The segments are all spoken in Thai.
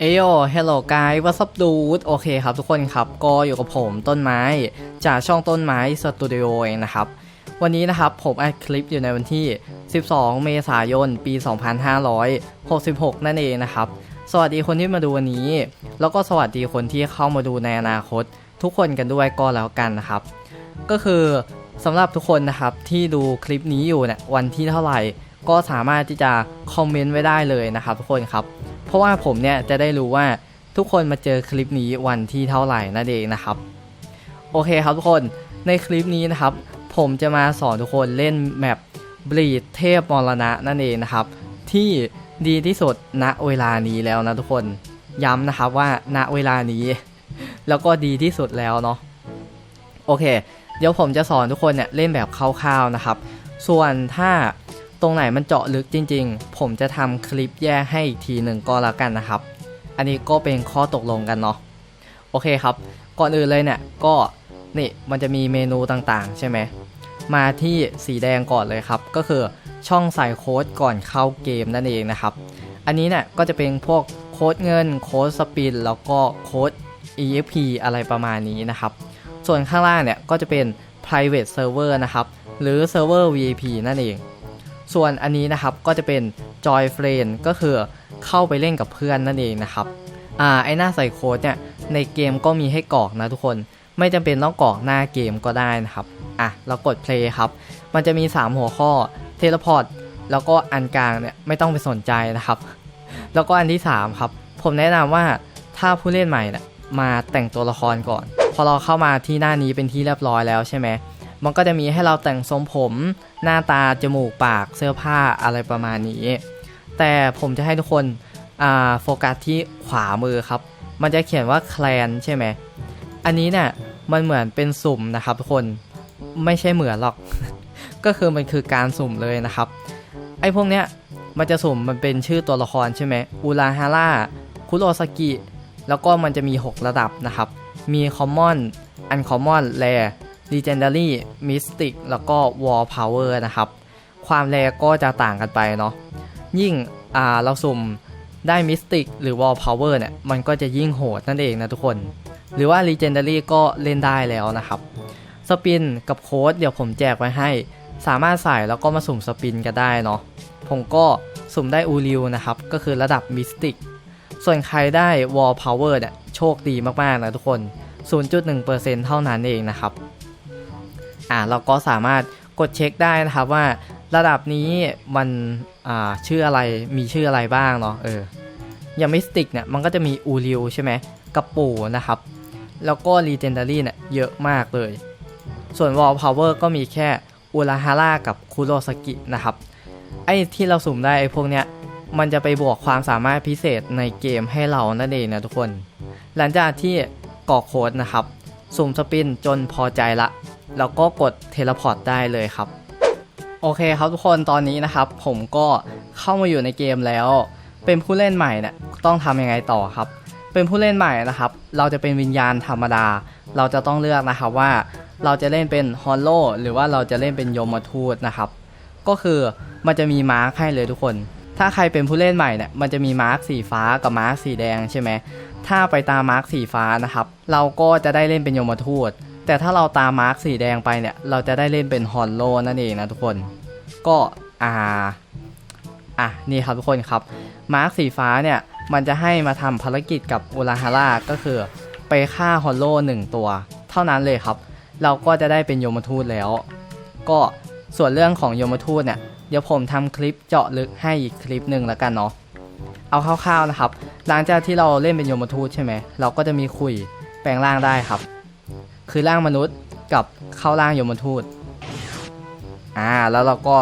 เอโยเฮลโลกายวัสดูดโอเคครับทุกคนครับ ก็อยู่กับผมต้นไม้ จากช่องต้นไม้สตูดิโอเองนะครับ วันนี้นะครับผมอัดคลิปอยู่ในวันที่ 12 เมษายน ปี 2566 นั่นเองนะครับ สวัสดีคนที่มาดูวันนี้ แล้วก็สวัสดีคนที่เข้ามาดูในอนาคต ทุกคนกันด้วยก็แล้วกันนะครับ ก็คือสำหรับทุกคนนะครับที่ดูคลิปนี้อยู่เนี่ยวันที่เท่าไหร่ ก็สามารถที่จะคอมเมนต์ไว้ได้เลยนะครับทุกคนครับ เพราะว่าผมเนี่ยจะได้รู้ว่าทุกคนมาเจอคลิปนี้วันที่เท่าไหร่นั่นเองนะครับ โอเคครับทุกคนในคลิปนี้นะครับ ผมจะมาสอนทุกคนเล่นแมปบลีดเทพมรณะนั่นเองนะครับ ที่ดีที่สุดณเวลานี้แล้วนะทุกคนย้ำนะครับว่าณเวลานี้ แล้วก็ดีที่สุดแล้วเนาะโอเค เดี๋ยวผมจะสอนทุกคนเนี่ยเล่นแบบคร่าวๆนะครับ ส่วนถ้า ตรงไหนมันเจาะลึกจริง ๆ ผมจะทำคลิปแยกให้อีกทีหนึ่งก็แล้วกันนะครับ อันนี้ก็เป็นข้อตกลงกันเนาะโอเคครับ ก่อนอื่นเลยเนี่ยก็นี่มันจะมีเมนูต่างๆ ใช่ไหมมาที่สีแดงก่อนเลยครับ ก็คือช่องใส่โค้ดก่อนเข้าเกมนั่นเองนะครับ อันนี้เนี่ยก็จะเป็นพวกโค้ดเงินโค้ดสปินแล้วก็โค้ด EFP อะไรประมาณนี้นะครับ ส่วนข้างล่างเนี่ยก็จะเป็น private server นะครับ หรือ server VIP นั่นเอง ส่วนอันนี้นะครับก็จะเป็น joy friend ก็คือเข้าไปเล่นกับเพื่อนนั่นเองนะครับอ่าไอหน้าใส่โค้ดเนี่ยในเกมก็มีให้กรอกนะทุกคน ไม่จำเป็นต้องกรอกหน้าเกมก็ได้นะครับอะเรากด play ครับ มันจะมี 3 หัวข้อ teleport แล้วก็อันกลางเนี่ยไม่ต้องไปสนใจนะครับ แล้วก็อันที่ 3 ครับ ผมแนะนำว่าถ้าผู้เล่นใหม่เนี่ยมาแต่งตัวละครก่อน พอเราเข้ามาที่หน้านี้เป็นที่เรียบร้อยแล้วใช่ไหมมันก็จะมีให้เราแต่งทรงผม หน้าตาจมูกปากเสื้อผ้าอะไรประมาณนี้ แต่ผมจะให้ทุกคนโฟกัสที่ขวามือครับ มันจะเขียนว่าแคลนใช่ไหม อันนี้เนี่ยมันเหมือนเป็นสุ่มนะครับทุกคนไม่ใช่เหมือนหรอก ก็คือมันคือการสุ่มเลยนะครับ ไอ้พวกเนี้ยมันจะสุ่มมันเป็นชื่อตัวละครใช่ไหมอูราฮาร่าคุโรสกิ แล้วก็มันจะมี 6 ระดับนะครับ มี Common Uncommon Rare Legendary Mystic แล้วก็ War Power นะครับ ความแรงก็จะต่างกันไปเนาะยิ่งเราสุ่มได้ Mystic หรือ War Power เนี่ย มันก็จะยิ่งโหดนั่นเองนะทุกคน หรือว่า Legendary ก็เล่นได้แล้วนะครับสปินกับโค้ดเดี๋ยวผมแจกไว้ให้ สามารถใส่แล้วก็มาสุ่มสปินก็ได้เนาะผมก็สุ่มได้อูริวนะครับ ก็คือระดับ Mystic ส่วนใครได้ Wall Power เนี่ยโชคดีมาก ๆ นะทุกคน 0.1%เท่านั้นเองนะครับ อ่าเราก็สามารถกดเช็คได้นะครับว่าระดับนี้มันอ่าชื่ออะไรมีชื่ออะไรบ้างเนาะเอออย่างมิสติกเนี่ยมันก็จะมีอูริวใช่ไหมกับปู่นะครับ แล้วก็ Legendary เนี่ยเยอะมากเลย ส่วน Wall Power ก็มีแค่อุราฮาร่ากับคุโรสกินะครับไอ้ที่เราสุ่มได้ไอ้พวกเนี้ยมันจะไปบวกความสามารถพิเศษในเกมให้เรานั่นเองนะทุกคน หลังจากที่กรอกโค้ดนะครับ สุ่มสปินจนพอใจละ แล้วก็กดเทเลพอร์ตได้เลยครับ โอเคครับทุกคนตอนนี้นะครับ ผมก็เข้ามาอยู่ในเกมแล้ว เป็นผู้เล่นใหม่เนี่ยต้องทำยังไงต่อครับ เป็นผู้เล่นใหม่นะครับ เราจะเป็นวิญญาณธรรมดา เราจะต้องเลือกนะครับว่าเราจะเล่นเป็นฮอลโลหรือว่าเราจะเล่นเป็นยมทูตนะครับ ก็คือมันจะมีมาร์คให้เลยทุกคน ถ้าใครเป็นผู้เล่นใหม่เนี่ยมันจะมีมาร์คสีฟ้ากับมาร์คสีแดงใช่ไหมถ้าไปตามมาร์คสีฟ้านะครับ เราก็จะได้เล่นเป็นยมทูต แต่ถ้าเราตามมาร์คสีแดงไปเนี่ย เราจะได้เล่นเป็นฮอนโลนั่นเองนะทุกคน ก็อ่าอะนี่ครับทุกคนครับ มาร์คสีฟ้าเนี่ย มันจะให้มาทำภารกิจกับอุราฮาร่าก็คือไปฆ่าฮอลโลหนึ่งตัว เท่านั้นเลยครับ เราก็จะได้เป็นโยมทูตแล้ว ก็ส่วนเรื่องของโยมทูตเนี่ย เดี๋ยวผมทำคลิปเจาะลึกให้อีกคลิปหนึ่งแล้วกันเนาะเอาคร่าวๆนะครับ หลังจากที่เราเล่นเป็นโยมทูตใช่ไหม เราก็จะมีคุยแปลงร่างได้ครับ คือร่างมนุษย์กับเข้าร่างยมทูตอ่าแล้วเราก็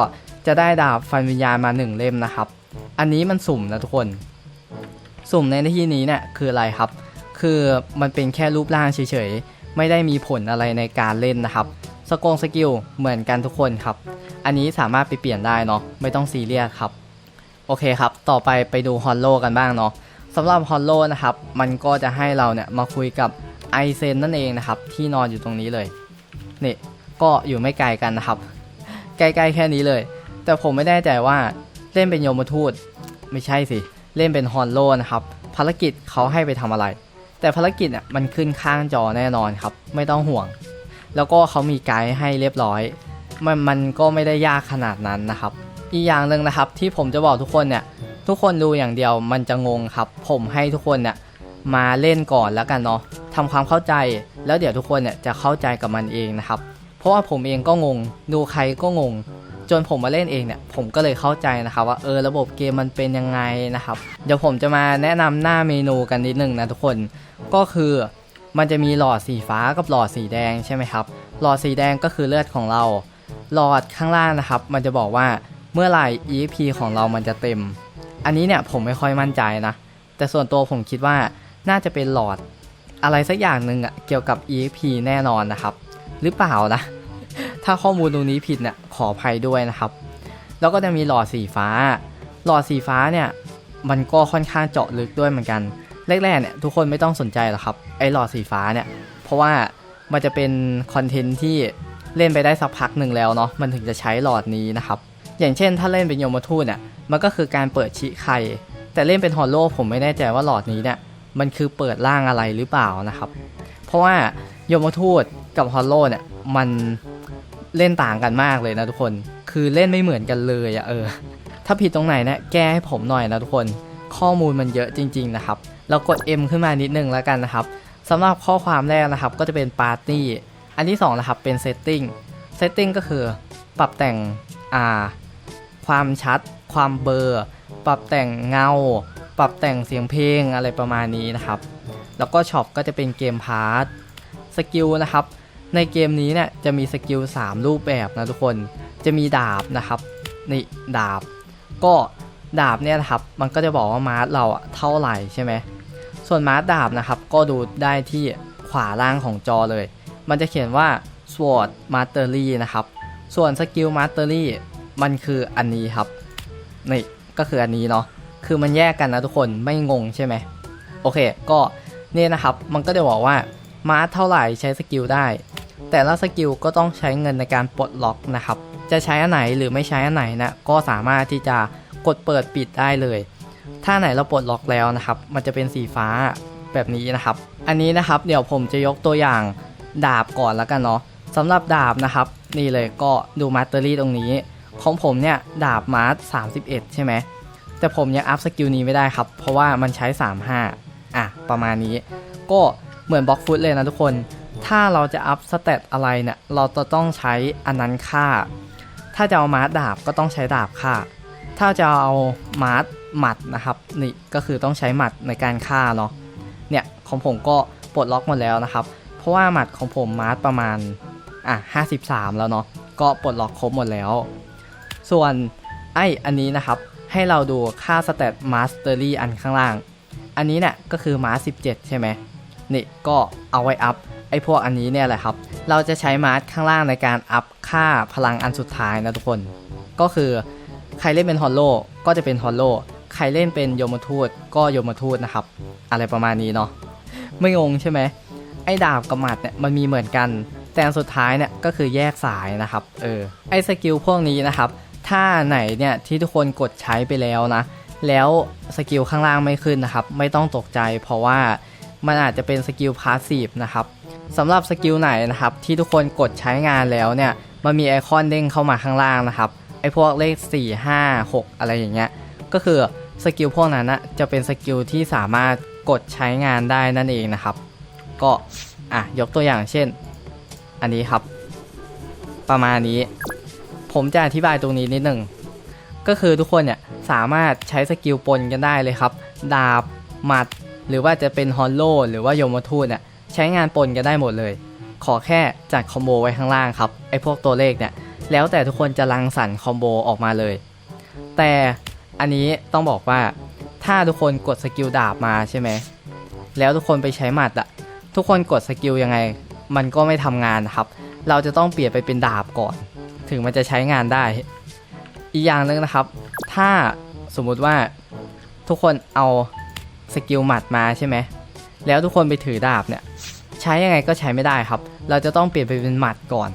จะได้ดาบฟันวิญญาณมาหนึ่งเล่มนะครับ อันนี้มันสุ่มนะทุกคน สุ่มในที่นี้เนี่ยคืออะไรครับ คือมันเป็นแค่รูปร่างเฉยๆ ไม่ได้มีผลอะไรในการเล่นนะครับ สกงสกิลเหมือนกันทุกคนครับ อันนี้สามารถไปเปลี่ยนได้เนาะ ไม่ต้องซีเรียสครับ โอเคครับ ต่อไปไปดูฮอลโลกันบ้างเนาะสำหรับฮอลโลนะครับ มันก็จะให้เราเนี่ยมาคุยกับ ไอเซนนั่นเองนะครับ ที่นอนอยู่ตรงนี้เลยนี่ก็อยู่ไม่ไกลกันนะครับ ใกล้ๆแค่นี้เลย แต่ผมไม่แน่ใจว่าเล่นเป็นโยมทูตไม่ใช่สิ เล่นเป็นฮอนโลนะครับ ภารกิจเขาให้ไปทำอะไร แต่ภารกิจอะมันขึ้นข้างจอแน่นอนครับ ไม่ต้องห่วง แล้วก็เขามีไกด์ให้เรียบร้อย มันมันก็ไม่ได้ยากขนาดนั้นนะครับ อีกอย่างหนึ่งนะครับ ที่ผมจะบอกทุกคนเนี่ย ทุกคนดูอย่างเดียวมันจะงงครับ ผมให้ทุกคนเนี่ยมาเล่นก่อนแล้วกันเนาะ ทำความเข้าใจ แล้วเดี๋ยวทุกคนเนี่ยจะเข้าใจกับมันเองนะครับ เพราะว่าผมเองก็งง ดูใครก็งง จนผมมาเล่นเองเนี่ย ผมก็เลยเข้าใจนะครับ ว่าเออระบบเกมมันเป็นยังไงนะครับ เดี๋ยวผมจะมาแนะนำหน้าเมนูกันนิดนึงนะทุกคน ก็คือมันจะมีหลอดสีฟ้ากับหลอดสีแดงใช่ไหมครับ หลอดสีแดงก็คือเลือดของเรา หลอดข้างล่างนะครับ มันจะบอกว่าเมื่อไหร่ EP ของเรามันจะเต็ม อันนี้เนี่ยผมไม่ค่อยมั่นใจนะ แต่ส่วนตัวผมคิดว่าน่าจะเป็นหลอด อะไรสักอย่างหนึ่งอะเกี่ยวกับ EP แน่นอนนะครับ หรือเปล่านะ ถ้าข้อมูลตรงนี้ผิดเนี่ยขออภัยด้วยนะครับ แล้วก็จะมีหลอดสีฟ้า หลอดสีฟ้าเนี่ยมันก็ค่อนข้างเจาะลึกด้วยเหมือนกันแรกๆเนี่ยทุกคนไม่ต้องสนใจหรอกครับไอหลอดสีฟ้าเนี่ยเพราะว่ามันจะเป็นคอนเทนต์ที่เล่นไปได้สักพักหนึ่งแล้วเนาะมันถึงจะใช้หลอดนี้นะครับ อย่างเช่นถ้าเล่นเป็นโยมทูตเนี่ยมันก็คือการเปิดชิไข่แต่เล่นเป็นฮอลโลผมไม่แน่ใจว่าหลอดนี้เนี่ย มันคือเปิดร่างอะไรหรือเปล่านะครับ เพราะว่าโยมทูตกับฮอลโลเนี่ยมันเล่นต่างกันมากเลยนะทุกคน คือเล่นไม่เหมือนกันเลยอะเออ ถ้าผิดตรงไหนเนี่ยแก้ให้ผมหน่อยนะทุกคน ข้อมูลมันเยอะจริง ๆนะครับ เรากด M ขึ้นมานิดนึงแล้วกันนะครับสำหรับข้อความแรกนะครับก็จะเป็นปาร์ตี้ อันที่2นะครับเป็น setting setting ก็คือปรับแต่งอ่าความชัด ความเบลอร์ ปรับแต่งเงา ปรับแต่งเสียงเพลงอะไรประมาณนี้นะครับ แล้วก็ช็อปก็จะเป็นเกมพาร์ทสกิลนะครับ ในเกมนี้เนี่ยจะมีสกิล3รูปแบบนะทุกคน จะมีดาบนะครับนี่ดาบ ก็ดาบเนี่ยนะครับ มันก็จะบอกว่ามาร์สเราอะเท่าไหร่ใช่ไหม ส่วนมาร์สดาบนะครับ ก็ดูได้ที่ขวาล่างของจอเลย มันจะเขียนว่า sword mastery นะครับ ส่วนสกิล mastery มันคืออันนี้ครับ นี่ก็คืออันนี้เนาะ คือมันแยกกันนะทุกคนไม่งงใช่ไหมโอเค ก็เนี่ยนะครับมันก็จะบอกว่ามาร์เท่าไหร่ใช้สกิลได้ แต่ละสกิลก็ต้องใช้เงินในการปลดล็อกนะครับ จะใช้อันไหนหรือไม่ใช้อันไหนนะก็สามารถที่จะกดเปิดปิดได้เลย ถ้าไหนเราปลดล็อกแล้วนะครับ มันจะเป็นสีฟ้าแบบนี้นะครับ อันนี้นะครับเดี๋ยวผมจะยกตัวอย่างดาบก่อนแล้วกันเนาะสำหรับดาบนะครับ นี่เลยก็ดูมาสเตอรี่ตรงนี้ ของผมเนี่ยดาบมาร์ส31ใช่ไหม แต่ผมยังอัพสกิลนี้ไม่ได้ครับ เพราะว่ามันใช้ 35 อะ ประมาณนี้ ก็เหมือนบล็อกฟุตเลยนะทุกคน ถ้าเราจะอัพสเตตอะไรเนี่ย เราจะต้องใช้อันนั้นค่า ถ้าจะเอามาร์ดาบก็ต้องใช้ดาบค่า ถ้าจะเอามาร์สหมัดนะครับนี่ก็คือต้องใช้หมัดในการฆ่าเนาะ เนี่ยของผมก็ปลดล็อกหมดแล้วนะครับ เพราะว่าหมัดของผมมาร์สประมาณอะ53 แล้วเนาะ ก็ปลดล็อกครบหมดแล้ว ส่วนไออันนี้นะครับ ให้เราดูค่าสเตตมาสเตอรี่อันข้างล่าง อันนี้เนี่ยก็คือมาร์17 ใช่ไหมนี่ก็เอาไว้อัพไอพวกอันนี้เนี่ยแหละครับ เราจะใช้มาร์ข้างล่างในการอัพค่าพลังอันสุดท้ายนะทุกคน ก็คือใครเล่นเป็นฮอลโลก็จะเป็นฮอลโลใครเล่นเป็นโยมทูตก็โยมทูตนะครับ อะไรประมาณนี้เนาะไม่งงใช่ไหมไอ้ดาบกับหมัดเนี่ยมันมีเหมือนกัน แต่สุดท้ายเนี่ยก็คือแยกสายนะครับเออไอ้สกิลพวกนี้นะครับ ถ้าไหนเนี่ยที่ทุกคนกดใช้ไปแล้วนะ แล้วสกิลข้างล่างไม่ขึ้นนะครับ ไม่ต้องตกใจเพราะว่ามันอาจจะเป็นสกิลพาสซีฟนะครับสำหรับสกิลไหนนะครับที่ทุกคนกดใช้งานแล้วเนี่ยมันมีไอคอนเด้งเข้ามาข้างล่างนะครับไอพวกเลข 4 5 6 อะไรอย่างเงี้ยก็คือสกิลพวกนั้นนะจะเป็นสกิลที่สามารถกดใช้งานได้นั่นเองนะครับ ก็อะยกตัวอย่างเช่น อันนี้ครับ ประมาณนี้ ผมจะอธิบายตรงนี้นิดหนึ่งก็คือทุกคนเนี่ยสามารถใช้สกิลปนกันได้เลยครับ ดาบหมัด หรือว่าจะเป็นฮอลโลหรือว่าโยมทูตเนี่ยใช้งานปนกันได้หมดเลย ขอแค่จัดคอมโบไว้ข้างล่างครับไอพวกตัวเลขเนี่ยแล้วแต่ทุกคนจะรังสรรค์คอมโบออกมาเลย แต่อันนี้ต้องบอกว่าถ้าทุกคนกดสกิลดาบมาใช่ไหมแล้วทุกคนไปใช้หมัดอะทุกคนกดสกิลยังไง มันก็ไม่ทำงานครับ เราจะต้องเปลี่ยนไปเป็นดาบก่อน ถึงมันจะใช้งานได้ อีกอย่างหนึ่งนะครับ ถ้าสมมุติว่าทุกคนเอาสกิลหมัดมาใช่ไหมแล้วทุกคนไปถือดาบเนี่ย ใช้ยังไงก็ใช้ไม่ได้ครับ เราจะต้องเปลี่ยนไปเป็นหมัดก่อน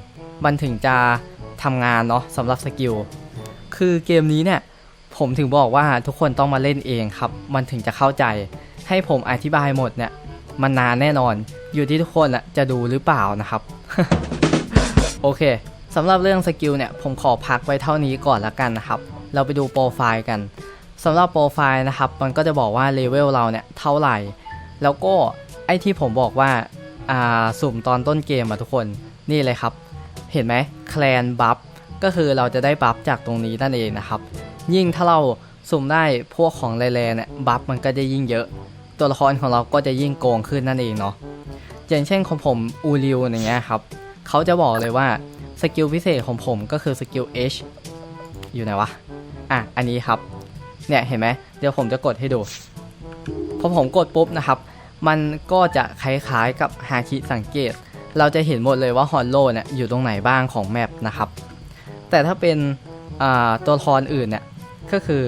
มันถึงจะทำงานเนาะสำหรับสกิลคือเกมนี้เนี่ยผมถึงบอกว่าทุกคนต้องมาเล่นเองครับ มันถึงจะเข้าใจ ให้ผมอธิบายหมดเนี่ย มันนานแน่นอน อยู่ที่ทุกคนอะจะดูหรือเปล่านะครับ โอเค สำหรับเรื่องสกิลเนี่ยผมขอพักไว้เท่านี้ก่อนละกันนะครับ เราไปดูโปรไฟล์กันสำหรับโปรไฟล์นะครับ มันก็จะบอกว่าเลเวลเราเนี่ยเท่าไหร่ แล้วก็ไอที่ผมบอกว่าอ่าสุ่มตอนต้นเกมอะทุกคนนี่เลยครับ เห็นไหมแคลนบัฟก็คือเราจะได้บัฟจากตรงนี้นั่นเองนะครับ ยิ่งถ้าเราสุ่มได้พวกของแร่ๆเนี่ยบัฟมันก็จะยิ่งเยอะ ตัวละครของเราก็จะยิ่งโกงขึ้นนั่นเองเนาะอย่างเช่นของผมอูริวอย่างเงี้ยครับเขาจะบอกเลยว่า สกิลพิเศษของผมก็คือสกิล H อยู่ไหนวะ อะ อันนี้ครับ เนี่ยเห็นไหม เดี๋ยวผมจะกดให้ดู พอผมกดปุ๊บนะครับ มันก็จะคล้ายๆกับฮาคิสังเกต เราจะเห็นหมดเลยว่าฮอนโลเนี่ยอยู่ตรงไหนบ้างของแมปนะครับ แต่ถ้าเป็นตัวละครอื่นเนี่ยก็คือ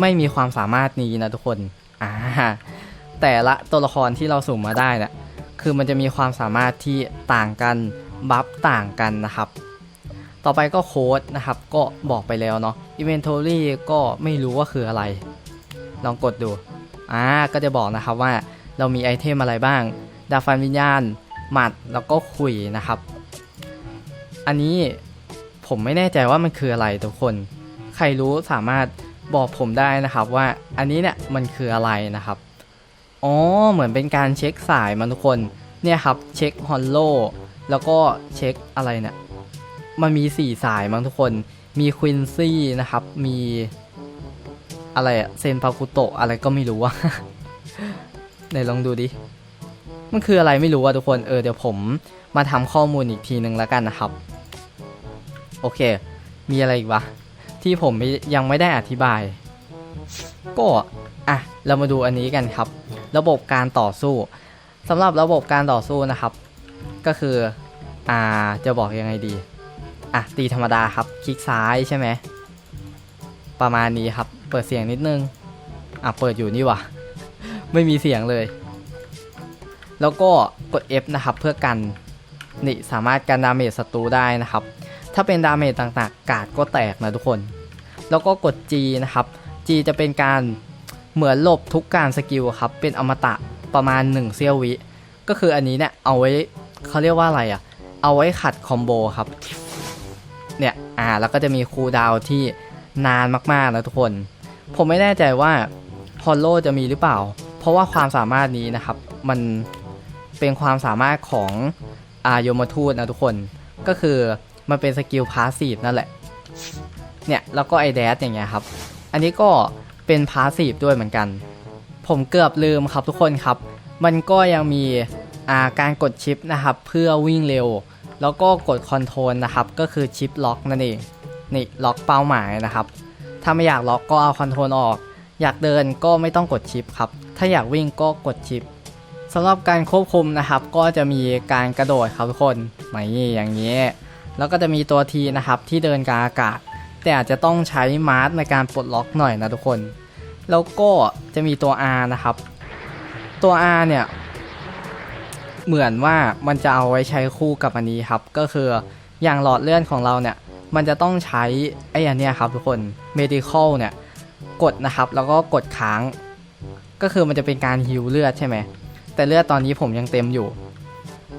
ไม่มีความสามารถนี้นะทุกคนอ่าแต่ละตัวละครที่เราสุ่มมาได้เนี่ยคือมันจะมีความสามารถที่ต่างกัน บัฟต่างกันนะครับ ต่อไปก็โค้ดนะครับ ก็บอกไปแล้วเนาะ Inventory ก็ไม่รู้ว่าคืออะไร ลองกดดู อ่า ก็จะบอกนะครับว่าเรามีไอเทมอะไรบ้าง ดาฟันวิญญาณ หมัด แล้วก็ขุยนะครับ อันนี้ผมไม่แน่ใจว่ามันคืออะไรทุกคน ใครรู้สามารถบอกผมได้นะครับว่าอันนี้เนี่ยมันคืออะไรนะครับ อ๋อ เหมือนเป็นการเช็คสายมันทุกคน เนี่ยครับ เช็คฮอลโลแล้วก็เช็คอะไรเนี่ย มันมี 4 สายมั้งทุกคน มีควินซี่นะครับ มีอะไรอะเซนปากุโตะอะไรก็ไม่รู้ว่าไหนลองดูดิ มันคืออะไรไม่รู้อะทุกคน เออเดี๋ยวผมมาทำข้อมูลอีกทีหนึ่งแล้วกันนะครับ โอเค มีอะไรอีกวะ ที่ผมยังไม่ได้อธิบาย ก็อะ เรามาดูอันนี้กันครับ ระบบการต่อสู้สำหรับระบบการต่อสู้นะครับ ก็คือ อ่า จะบอกยังไงดี อะตีธรรมดาครับ คลิกซ้ายใช่ไหม ประมาณนี้ครับ เปิดเสียงนิดนึง อะเปิดอยู่นี่วะไม่มีเสียงเลย แล้วก็กด F นะครับเพื่อกันนี่สามารถกันดาเมจศัตรูได้นะครับ ถ้าเป็นดาเมจต่างๆ กาดก็แตกนะทุกคน แล้วก็กด G นะครับ G จะเป็นการเหมือนหลบทุกการสกิลครับ เป็นอมตะประมาณ 1 เซียววิ ก็คืออันนี้เนี่ยเอาไว้เขาเรียกว่าอะไรอะ่ะ เอาไว้ขัดคอมโบครับ เนี่ยอ่าแล้วก็จะมีคูลดาวน์ที่นานมากๆนะทุกคน ผมไม่แน่ใจว่าฮอลโลจะมีหรือเปล่า เพราะว่าความสามารถนี้นะครับ มันเป็นความสามารถของอายมทูตนะทุกคนก็คือมันเป็นสกิลพาสซีฟนั่นแหละ เนี่ย แล้วก็ไอแดสอย่างเงี้ยครับ อันนี้ก็เป็นพาสซีฟด้วยเหมือนกัน ผมเกือบลืมครับทุกคนครับ มันก็ยังมีอาการกดชิปนะครับ เพื่อวิ่งเร็ว แล้วก็กดคอนโทรลนะครับ ก็คือชิปล็อกนั่นเอง นี่ล็อกเป้าหมายนะครับ ถ้าไม่อยากล็อกก็เอาคอนโทรลออก อยากเดินก็ไม่ต้องกดชิปครับ ถ้าอยากวิ่งก็กดชิปสำหรับการควบคุมนะครับ ก็จะมีการกระโดดครับทุกคนนี่อย่างนี้ แล้วก็จะมีตัวทีนะครับที่เดินกลางอากาศ แต่อาจจะต้องใช้มาร์ในการปลดล็อกหน่อยนะทุกคน แล้วก็จะมีตัว R นะครับ ตัว R เนี่ย เหมือนว่ามันจะเอาไว้ใช้คู่กับอันนี้ครับ ก็คืออย่างหลอดเลือดของเราเนี่ย มันจะต้องใช้ไอ้อันเนี้ยครับทุกคน medical เนี่ย กดนะครับ แล้วก็กดค้าง ก็คือมันจะเป็นการฮิวเลือดใช่ไหม แต่เลือดตอนนี้ผมยังเต็มอยู่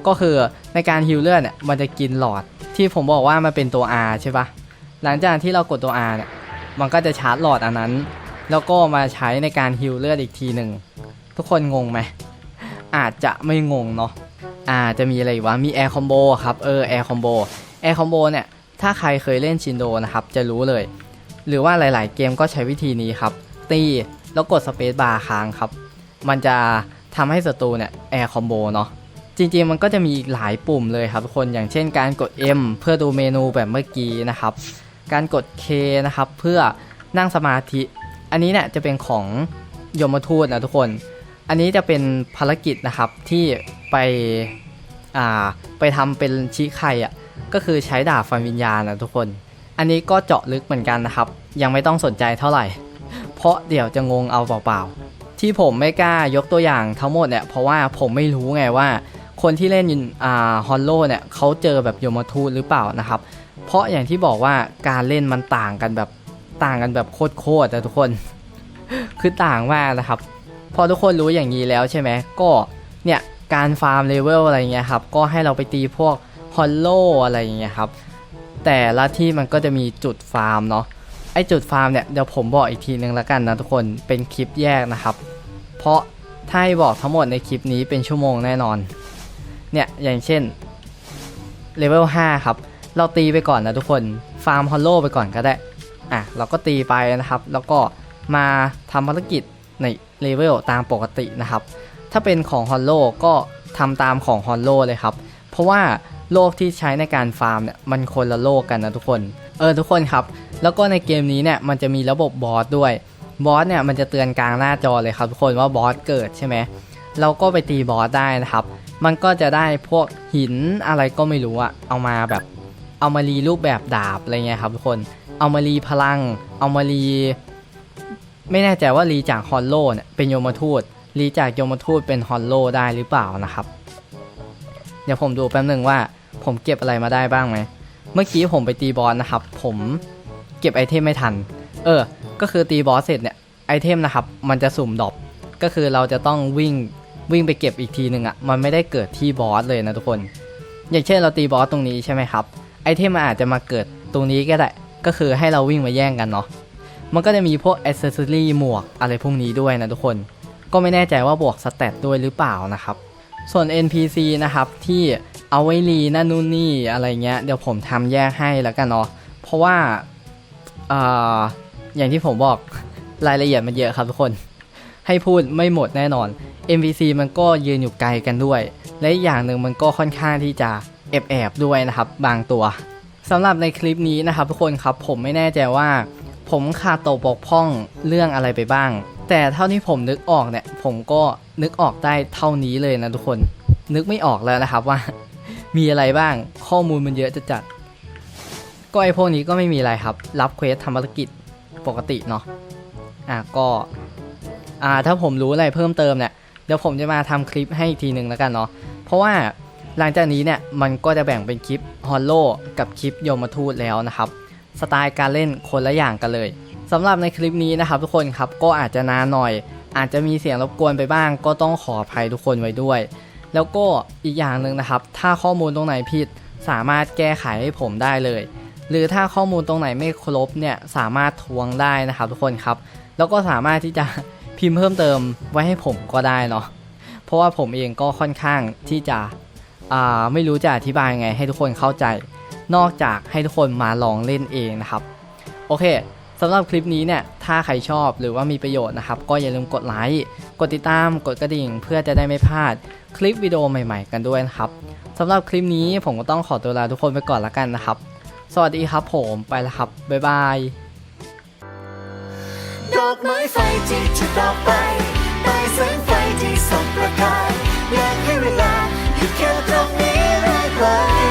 ก็คือในการฮิวเลือดเนี่ย มันจะกินหลอดที่ผมบอกว่ามันเป็นตัว R ใช่ปะหลังจากที่เรากดตัว R เนี่ย มันก็จะชาร์จหลอดอันนั้น แล้วก็มาใช้ในการฮิวเลือดอีกทีหนึ่ง ทุกคนงงไหม อาจจะไม่งงเนาะอาจะมีอะไรวะมีแอร์คอมโบครับเออแอร์คอมโบแอร์คอมโบเนี่ยถ้าใครเคยเล่นชินโดนะครับจะรู้เลย หรือว่าหลาย ๆ เกมก็ใช้วิธีนี้ครับ ตีแล้วกดสเปซบาร์ค้างครับ มันจะทำให้ศัตรูเนี่ยแอร์คอมโบเนาะจริง ๆ มันก็จะมีอีกหลายปุ่มเลยครับทุกคนอย่างเช่นการกด M เพื่อดูเมนูแบบเมื่อกี้นะครับ การกด K นะครับเพื่อนั่งสมาธิ อันนี้เนี่ยจะเป็นของยมทูตนะทุกคน อันนี้จะเป็นภารกิจนะครับที่ไปอ่าไปทำเป็นชี้ไข่อะก็คือใช้ดาบฟันวิญญาณนะทุกคน อันนี้ก็เจาะลึกเหมือนกันนะครับ ยังไม่ต้องสนใจเท่าไหร่ เพราะเดี๋ยวจะงงเอาเปล่าๆ ที่ผมไม่กล้ายกตัวอย่างทั้งหมดเนี่ยเพราะว่าผมไม่รู้ไงว่า คนที่เล่นอ่าฮอลโลเนี่ยเขาเจอแบบโยมทูตหรือเปล่านะครับ เพราะอย่างที่บอกว่าการเล่นมันต่างกันแบบต่างกันแบบโคตรๆแต่ทุกคน คือต่างมากนะครับ อทุกคนรู้อย่างนี้แล้วใช่ไหมก็เนี่ยการฟาร์มเลเวลอะไรเงี้ยครับก็ให้เราไปตีพวกฮอลโลอะไรเงี้ยครับแต่ละที่มันก็จะมีจุดฟาร์มเนาะไอจุดฟาร์มเนี่ยเดี๋ยวผมบอกอีกทีนึงแล้วกันนะทุกคนเป็นคลิปแยกนะครับ เพราะถ้าให้บอกทั้งหมดในคลิปนี้เป็นชั่วโมงแน่นอนเนี่ยอย่างเช่นเลเวล5ครับเราตีไปก่อนนะทุกคนฟาร์มฮอลโลไปก่อนก็ได้อะเราก็ตีไปนะครับ แล้วก็มาทำภารกิจใน เลเวลตามปกตินะครับ ถ้าเป็นของฮอลโลก็ทำตามของฮอลโลเลยครับ เพราะว่าโลกที่ใช้ในการฟาร์มเนี่ยมันคนละโลกกันนะทุกคน เออทุกคนครับ แล้วก็ในเกมนี้เนี่ยมันจะมีระบบบอสด้วย บอสเนี่ยมันจะเตือนกลางหน้าจอเลยครับทุกคนว่าบอสเกิดใช่ไหม เราก็ไปตีบอสได้นะครับ มันก็จะได้พวกหินอะไรก็ไม่รู้อะเอามาแบบ เอามารีรูปแบบดาบอะไรเงี้ยครับทุกคน เอามารีพลัง เอามารี ไม่แน่ใจว่ารีจากฮอลโลเนี่ยเป็นโยมทูตรีจากโยมทูตเป็นฮอลโลได้หรือเปล่านะครับ เดี๋ยวผมดูแป๊บหนึ่งว่าผมเก็บอะไรมาได้บ้างไหม เมื่อกี้ผมไปตีบอสนะครับ ผมเก็บไอเทมไม่ทัน เออ ก็คือตีบอสเสร็จเนี่ยไอเทมนะครับ มันจะสุ่มดรอปก็คือเราจะต้องวิ่งวิ่งไปเก็บอีกทีหนึ่งอะ่ะ มันไม่ได้เกิดที่บอสเลยนะทุกคน อย่างเช่นเราตีบอสตรงนี้ใช่ไหมครับ ไอเทมมันอาจจะมาเกิดตรงนี้ก็ได้ ก็คือให้เราวิ่งมาแย่งกันเนาะ มันก็จะมีพวกอ c เซสซอรี่หมวกอะไรพวกนี้ด้วยนะทุกคน ก็ไม่แน่ใจว่าบวกสเตตด้วยหรือเปล่านะครับ ส่วน NPC นะครับที่เอาไว้รีนั่นนู่นนี่อะไรเงี้ยเดี๋ยวผมทำแยกให้แล้วกันเนาะเพราะว่าอาอย่างที่ผมบอกรายละเอียดมันเยอะครับทุกคน ให้พูดไม่หมดแน่นอน NPC มันก็ยืนอยู่ไกลกันด้วย และอย่างหนึ่งมันก็ค่อนข้างที่จะแอบแอบๆด้วยนะครับ บางตัวสำหรับในคลิปนี้นะครับทุกคนครับผมไม่แน่ใจว่า ผมขาดตกบกพร่องเรื่องอะไรไปบ้าง แต่เท่าที่ผมนึกออกเนี่ย ผมก็นึกออกได้เท่านี้เลยนะทุกคน นึกไม่ออกแล้วนะครับว่า มีอะไรบ้างข้อมูลมันเยอะจะจัด ก็ไอพวกนี้ก็ไม่มีอะไรครับ รับเควสทำภารกิจปกติเนาะอะก็อ่าถ้าผมรู้อะไรเพิ่มเติมเนี่ยเดี๋ยวผมจะมาทำคลิปให้อีกทีหนึ่งแล้วกันเนาะเพราะว่าหลังจากนี้เนี่ยมันก็จะแบ่งเป็นคลิปฮอลโลกับคลิปโยมทูตแล้วนะครับ สไตล์การเล่นคนละอย่างกันเลยสำหรับในคลิปนี้นะครับทุกคนครับก็อาจจะนานหน่อย อาจจะมีเสียงรบกวนไปบ้าง ก็ต้องขออภัยทุกคนไว้ด้วย แล้วก็อีกอย่างหนึ่งนะครับ ถ้าข้อมูลตรงไหนผิด สามารถแก้ไขให้ผมได้เลย หรือถ้าข้อมูลตรงไหนไม่ครบเนี่ยสามารถทวงได้นะครับ ทุกคนครับ แล้วก็สามารถที่จะพิมพ์เพิ่มเติมไว้ให้ผมก็ได้เนาะเพราะว่าผมเองก็ค่อนข้างที่จะไม่รู้จะอธิบายยังไงให้ทุกคนเข้าใจ นอกจากให้ทุกคนมาลองเล่นเองนะครับ โอเคสำหรับคลิปนี้เนี่ย ถ้าใครชอบหรือว่ามีประโยชน์นะครับ ก็อย่าลืมกดไลค์ กดติดตาม กดกระดิ่ง เพื่อจะได้ไม่พลาดคลิปวิดีโอใหม่ๆ กันด้วยนะครับสำหรับคลิปนี้ผมก็ต้องขอตัวลาทุกคนไปก่อนละกันนะครับ สวัสดีครับผมไปแล้วครับ บ๊ายบาย ดอกไม้ไฟที่จะดับไปใต้แสงไฟที่ส่องประกายอยากให้เวลาอยู่แค่ตรงนี้เรื่อย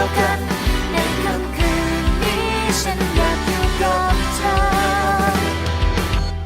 you can